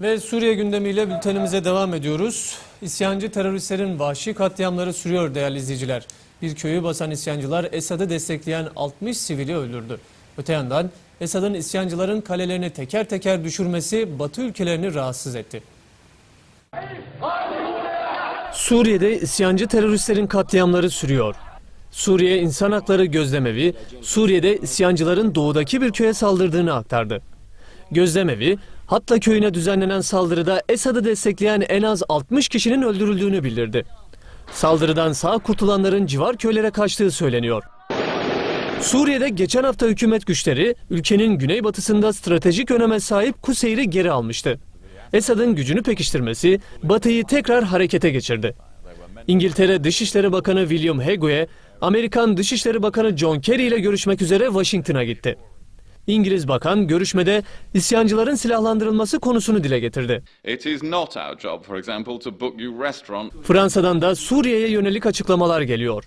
Ve Suriye gündemiyle bültenimize devam ediyoruz. İsyancı teröristlerin vahşi katliamları sürüyor değerli izleyiciler. Bir köyü basan isyancılar Esad'ı destekleyen 60 sivili öldürdü. Öte yandan Esad'ın isyancıların kalelerini teker teker düşürmesi Batı ülkelerini rahatsız etti. Suriye'de isyancı teröristlerin katliamları sürüyor. Suriye İnsan Hakları Gözlemevi, Suriye'de isyancıların doğudaki bir köye saldırdığını aktardı. Gözlemevi, Hatta köyüne düzenlenen saldırıda Esad'ı destekleyen en az 60 kişinin öldürüldüğünü bildirdi. Saldırıdan sağ kurtulanların civar köylere kaçtığı söyleniyor. Suriye'de geçen hafta hükümet güçleri ülkenin güneybatısında stratejik öneme sahip Kuseyr'i geri almıştı. Esad'ın gücünü pekiştirmesi Batı'yı tekrar harekete geçirdi. İngiltere Dışişleri Bakanı William Hague, Amerikan Dışişleri Bakanı John Kerry ile görüşmek üzere Washington'a gitti. İngiliz bakan görüşmede isyancıların silahlandırılması konusunu dile getirdi. Job, example. Fransa'dan da Suriye'ye yönelik açıklamalar geliyor.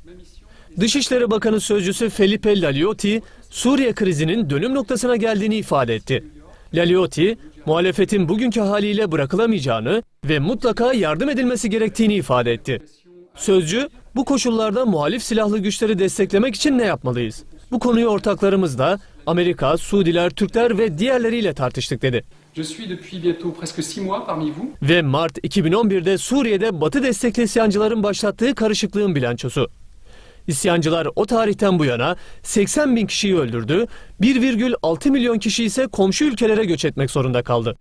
Dışişleri Bakanı Sözcüsü Felipe Laliotti, Suriye krizinin dönüm noktasına geldiğini ifade etti. Laliotti, muhalefetin bugünkü haliyle bırakılamayacağını ve mutlaka yardım edilmesi gerektiğini ifade etti. Sözcü, bu koşullarda muhalif silahlı güçleri desteklemek için ne yapmalıyız? Bu konuyu ortaklarımızla Amerika, Suudiler, Türkler ve diğerleriyle tartıştık dedi. Ve Mart 2011'de Suriye'de Batı destekli isyancıların başlattığı karışıklığın bilançosu. İsyancılar o tarihten bu yana 80 bin kişiyi öldürdü, 1,6 milyon kişi ise komşu ülkelere göç etmek zorunda kaldı.